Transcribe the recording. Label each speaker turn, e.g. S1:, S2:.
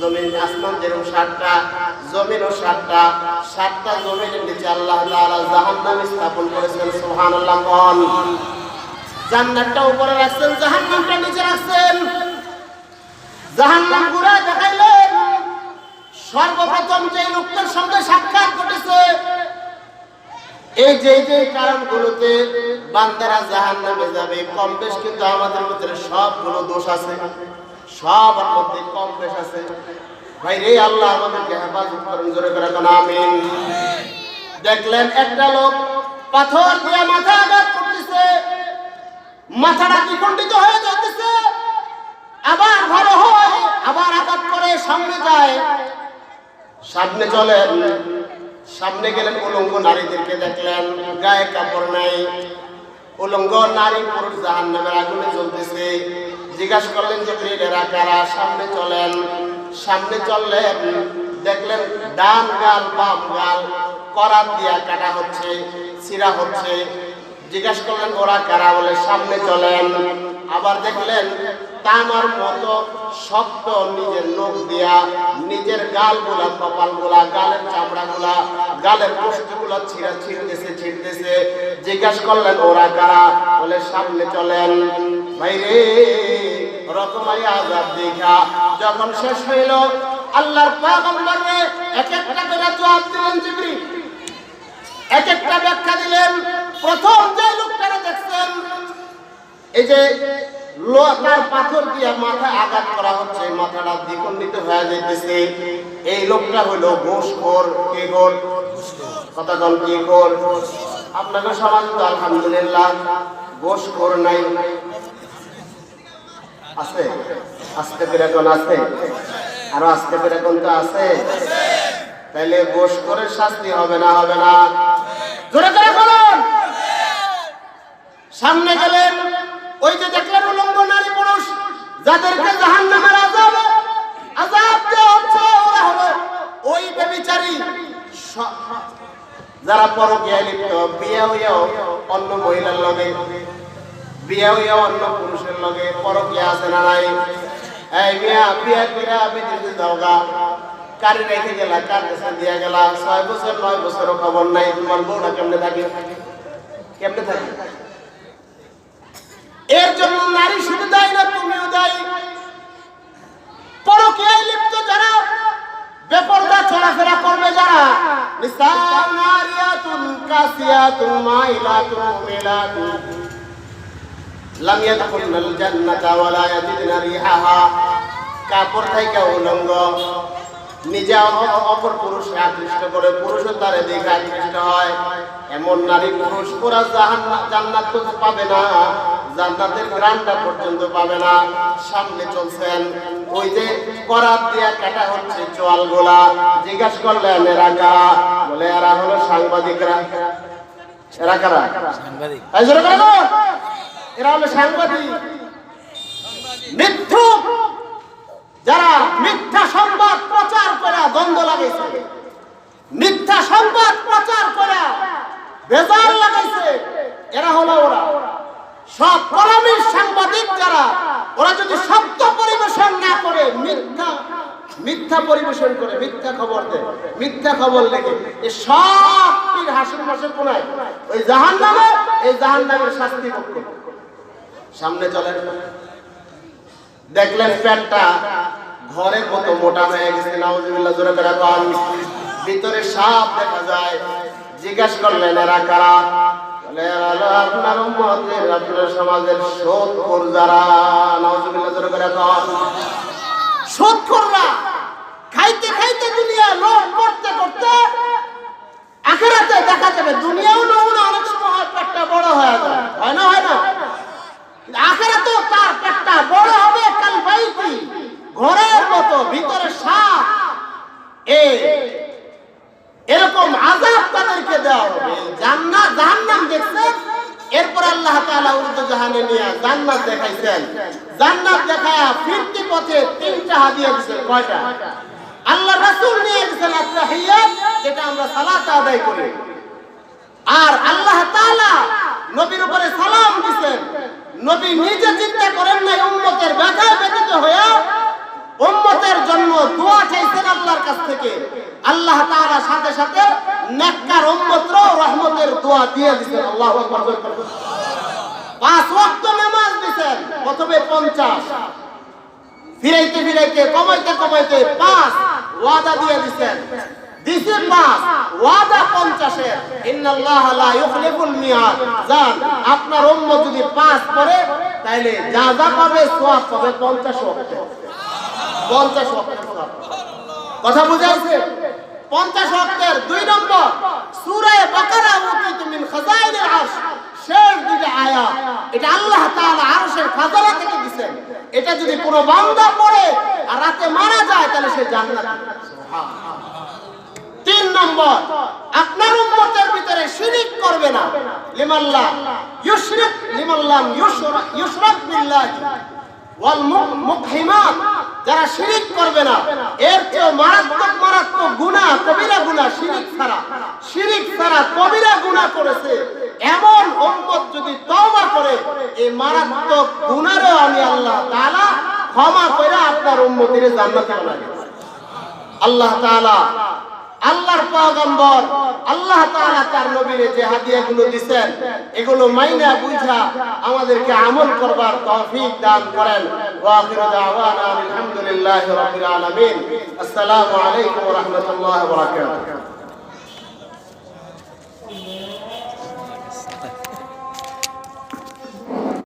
S1: জমিন আসমান যেরকম সাতটা, জমিনও সাতটা সাতটা জমিনের নিচে আল্লাহ তাআলা জাহান্নাম স্থাপন করেছেন, সুবহানাল্লাহ কোন জান্নাতটা উপরে রাখছেন, জাহান্নামটা নিচে রাখছেন। জাহান্নাম ঘুরে দেখাইলেন, সর্বপ্রথম যে লোকটার সঙ্গে সাক্ষাৎ ঘটেছে, এই যে যে কারণগুলোতে বান্দারা জাহান নামে যাবে, কম বেশ কিন্তু আমাদের ভিতরে সবগুলো দোষ আছে। সবার মধ্যে কম বেশ আছে। ভাই রে আল্লাহ আমাদেরকে হেফাজত করেন, জোরে করে এখন আমিন। দেখলেন একটা লোক পাথর দিয়ে মাথা আঘাত করতেছে। মাথাটা কি দ্বিখণ্ডিত হয়ে যাচ্ছে আবার ভালো হয়, আবার আঘাত করে, সামনে যায়। সামনে চলেন। সামনে গেলেন উলঙ্গ নারীদেরকে দেখলেন। গায়ে কাপড় নাই। উলঙ্গ নারী পুরুষ জাহান নামের আগুনে জ্বলতেছে। জিজ্ঞাসা করলেন এরা কারা? সামনে চলেন, সামনে চললেন, দেখলেন ডান গাল, বাম গাল, করাত দিয়া কাটা হচ্ছে, ছিঁড়া হচ্ছে। জিজ্ঞাসা করলেন, ওরা কারা? বলে, সামনে চলেন। আবার দেখলেন, তামার মতো শক্ত নিজের নখ দিয়া নিজের গালগুলা কপালগুলা গালের চামড়া গুলা গালের বস্তু গুলা ছিঁড়া, ছিঁড়তেছে ছিঁড়তেছে। জিজ্ঞাসা করলেন, ওরা কারা? বলে, সামনে চলেন। ভাই রে রকমারি আজাদ দেখা যখন শেষ হইল, আল্লাহর পয়গম্বর এক একটা করে জবাব দিলেন জিবরিল। এক একটা ব্যাখ্যা দিলেন। প্রথম যে লোকটারা দেখছেন, এই যে লোহার পাথর দিয়ে মাথায় আঘাত করা হচ্ছে মাথাটা দ্বিখণ্ডিত হয়ে যাইতেছে। এই লোকটা হলো ঘোষখোর কে গোর কথা কন কি গোর আপনাকে সমাজ আলহামদুলিল্লাহ, ঘোষখোর নাই। আছে? আস্তে করে এখন আছে? আরও আস্তে করে এখন তো আছে? তাইলে ঘোষ করে শাস্তি হবে না হবে না? জোরে করে বলুন। সামনে গেলেন ওই যে দেখলেন উলঙ্গ নারী পুরুষ, যাদেরকে জাহান নামের আজাব আজাব দেওয়া হচ্ছে, ওরা হলো ওই বেবিচারী যারা পরকীয়ায় লিপ্ত, বিয়ে হইয়াও অন্য মহিলার লগে বিয়ে পুরুষের লগে পরকীয়া আছে না করে রেখে গেলা ছয় বছর, নয় বছরও খবর নাই। তোমার বউটা কেমনে থাকে? কেমনে থাকে? এর জন্য নারী শুধু দায়ী না, তুমিও দায়ী। পরকীয়ায় লিপ্ত যারা, বেপরদা চলাফেরা করবে যারা? নিসাও নারিয়াতুন কাসিয়াতুন মাইলাতুন মিলাতুন লাম ইয়াদখুলনাল জান্নাতা ওয়ালা ইয়াজিদনা রিহাহা কাপড় থেকে উলঙ্গ। নিজে অপর পুরুষকে আকৃষ্ট করে পুরুষও তারে দেখে আকৃষ্ট হয়। এমন নারী পুরুষ পুরা জান্নাত তো পাবে না। জান্নাতের গ্রানটা পর্যন্ত পাবে না। সামনে চলছেন। ওই যে করাত দিয়া কাটা হচ্ছে চোয়াল গোলা জিজ্ঞাসা করলেন এরা কারা? বলে এরা হলো সাংবাদিকরা। এরা কারা?
S2: সাংবাদিক।
S1: এরা হলো সাংবাদিক। মিথ্যুক। যারা মিথ্যা সংবাদ প্রচার করে দ্বন্দ্ব লাগাইছে। মিথ্যা সংবাদ প্রচার করে বেজার লাগাইছে। এরা হলো ওরা। সব কলমের সাংবাদিক যারা, ওরা যদি সত্য পরিবেশন না করে, মিথ্যা মিথ্যা পরিবেশন করে, মিথ্যা খবর দেয়, মিথ্যা খবর লেগে এ সব পীর হাসির মাসে কোনায়? ওই জাহান নামে এই জাহান নামের শাস্তি ভোগ। সামনে চলেন। দেখলেন পেটটা ঘরের মতো মোটা হয়ে গেছে, নাউজুবিল্লাহ, জোরে করে কন। ভিতরে সাপ দেখা যায়। জিজ্ঞাসা করলেন, এরা কারা? আপনার উম্মতের, আপনার সমাজের শোধখোর যারা। নাউজুবিল্লাহ, জোরে করে কন। শোধখোররা খাইতে খাইতে দুনিয়া লোভ করতে করতে আখেরাতে দেখা যাবে দুনিয়াও নমুনা অনেক সময় পেটটা বড় হয়ে যায়। হয় না হয় না? বড় হবে কাল বাইতি ঘরের মতো ভিতরে সাপ। এই এরকম আজাব তাদেরকে দেওয়া হবে। জান্নাত, জাহান্নাম দেখছেন? এরপর আল্লাহ তাআলা উর্দু জাহানে নিয়ে জান্নাত দেখাইছেন। জান্নাত দেখায়া ফিরতি পথে তিনটা হাদিয়া দিয়েছেন কয়টা? আল্লাহ রাসূল নিয়ে গেছেন আত্তাহিয়াত যেটা আমরা সালাত আদায় করি। আর আল্লাহ তাআলা নবীর উপরে সালাম দিবেন নবী নিজে চিন্তা করেন কাছ থেকে আল্লাহ তাআলা সাথে সাথে নেককার রহমতের দোয়া দিয়ে দিবেন আল্লাহু আকবার পাঁচ ওয়াক্ত নামাজ দিবেন প্রথমে 50 ফিরাইতে ফিরাইতে, কমাইতে কমাইতে পাঁচ ওয়াদা দিয়ে দিছে পাঁচ, ওয়াদা পঞ্চাশের। ইন্নাল্লাহ লা মিয়াদ। জান আপনার উম্মত যদি পাঁচ করে তাইলে যা যা পাবে সওয়াব পাবে পঞ্চাশ ওয়াক্ত। পঞ্চাশ ওয়াক্তের সওয়াব। কথা বুঝাইছে? পঞ্চাশ ওয়াক্তের দুই নম্বর, সুরে বাকারা উতিত মিন শেষ এটা আল্লাহ তাআলা আরশের থেকে দিবেন এটা যদি কোনো বান্দা পড়ে আর রাতে মারা যায়, তাহলে সে জান্নাত। তিন নম্বর, আপনার উম্মতের ভিতরে শিরিক করবে না। লিমাল্লাহ ইউশরিক ইউশরা- ইউশরাক বিল্লাহ। যারা শিরিক করবে না, এর চেয়ে মারাত্মক মারাত্মক গুনাহ কবিরা গুনাহ শিরিক ছাড়া। শিরিক ছাড়া কবিরা গুনাহ করেছে। এমন উম্মত যদি তওবা করে, এই মারাত্মক গুনাহও আমি আল্লাহ তাআলা ক্ষমা করে আপনার উম্মতিরে জান্নাতে আল্লাহ তাআলা আল্লাহর পয়গম্বর, আল্লাহ তাআলা তার নবীর যে হাদিয়াগুলো দিবেন এগুলো মাইনা বুঝা আমাদেরকে আমল করবার তৌফিক দান করেন। ওয়া আখিরু দাওয়ানা আলহামদুলিল্লাহি রাব্বিল আলামিন। আসসালামু আলাইকুম ওয়া রাহমাতুল্লাহি ওয়া বারাকাতুহু।